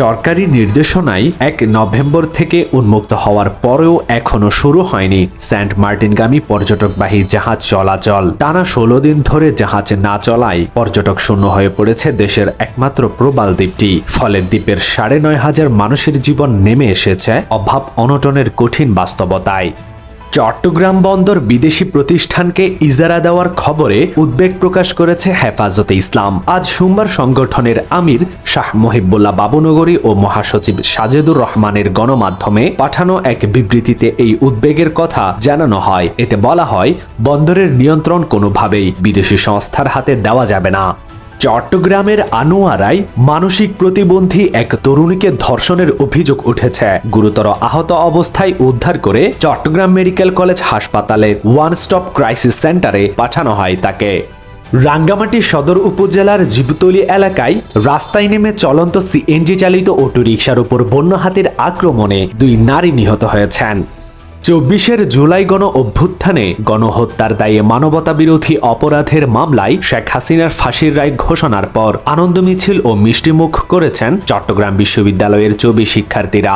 সরকারি নির্দেশনায় এক নভেম্বর থেকে উন্মুক্ত হওয়ার পরেও এখনও শুরু হয়নি। সেন্ট মার্টিনগামী পর্যটকবাহী জাহাজ চলাচল। টানা ষোলো দিন ধরে জাহাজ না চলায় পর্যটক শূন্য হয়ে পড়েছে দেশের একমাত্র প্রবাল দ্বীপটি। ফলে দ্বীপের সাড়ে নয় হাজার মানুষের জীবন নেমে এসেছে অভাব অনটনের কঠিন বাস্তবতায়। চট্টগ্রাম বন্দর বিদেশি প্রতিষ্ঠানকে ইজারা দেওয়ার খবরে উদ্বেগ প্রকাশ করেছে হেফাজতে ইসলাম। আজ সোমবার সংগঠনের আমির শাহ মহিবুল্লাহ বাবুনগরী ও মহাসচিব সাজেদুর রহমানের গণমাধ্যমে পাঠানো এক বিবৃতিতে এই উদ্বেগের কথা জানানো হয়। এতে বলা হয়, বন্দরের নিয়ন্ত্রণ কোনোভাবেই বিদেশি সংস্থার হাতে দেওয়া যাবে না। চট্টগ্রামের আনোয়ারায় মানসিক প্রতিবন্ধী এক তরুণীকে ধর্ষণের অভিযোগ উঠেছে। গুরুতর আহত অবস্থায় উদ্ধার করে চট্টগ্রাম মেডিকেল কলেজ হাসপাতালে ওয়ান স্টপ ক্রাইসিস সেন্টারে পাঠানো হয় তাকে। রাঙ্গামাটি সদর উপজেলার জীবতলি এলাকায় রাস্তায় নেমে চলন্ত সিএনজি চালিত অটোরিকশার উপর বন্য হাতির আক্রমণে দুই নারী নিহত হয়েছেন। চব্বিশের জুলাই গণ অভ্যুত্থানে গণহত্যার দায়ে মানবতা বিরোধী অপরাধের মামলায় শেখ হাসিনার ফাঁসির রায় ঘোষণার পর আনন্দ মিছিল ও মিষ্টিমুখ করেছেন চট্টগ্রাম বিশ্ববিদ্যালয়ের চবি শিক্ষার্থীরা।